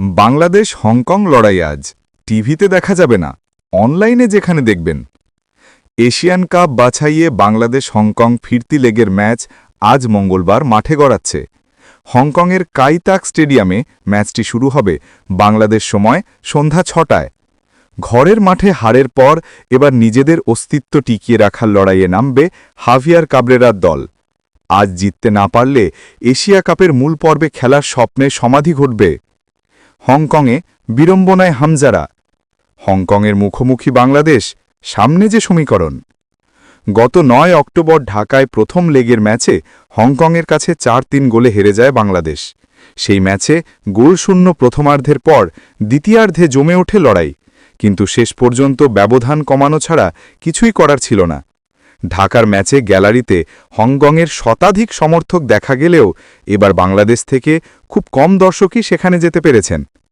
Bangladesh Hong Kong লড়াই আজ। টিভিতে দেখা যাবে না। অনলাইনে যেখানে দেখবেন। এশিয়ান কাপ বাছাইয়ে বাংলাদেশ হংকং ফিরতি লেগের ম্যাচ আজ মঙ্গলবার মাঠে গড়াচ্ছে। হংকংয়ের কাইতাক স্টেডিয়ামে ম্যাচটি শুরু হবে বাংলাদেশ সময় সন্ধ্যা ছটায়। ঘরের মাঠে হারের পর এবার নিজেদের অস্তিত্ব টিকিয়ে রাখার লড়াইয়ে নামবে হাভিয়ার কাবরেরার দল। আজ জিততে না পারলে এশিয়া কাপের মূল পর্বে খেলার স্বপ্নে সমাধি ঘটবে হংকংয়ে বিড়ম্বনায় হামজারা। হংকংয়ের মুখোমুখি বাংলাদেশ, সামনে যে সমীকরণ। গত নয় অক্টোবর ঢাকায় প্রথম লেগের ম্যাচে হংকংয়ের কাছে চার তিন গোলে হেরে যায় বাংলাদেশ। সেই ম্যাচে গোলশূন্য প্রথমার্ধের পর দ্বিতীয়ার্ধে জমে ওঠে লড়াই। কিন্তু শেষ পর্যন্ত ব্যবধান কমানো ছাড়া কিছুই করার ছিল না। ঢাকার ম্যাচে গ্যালারিতে হংকংয়ের শতাধিক সমর্থক দেখা গেলেও এবার বাংলাদেশ থেকে খুব কম দর্শকই সেখানে যেতে পেরেছেন।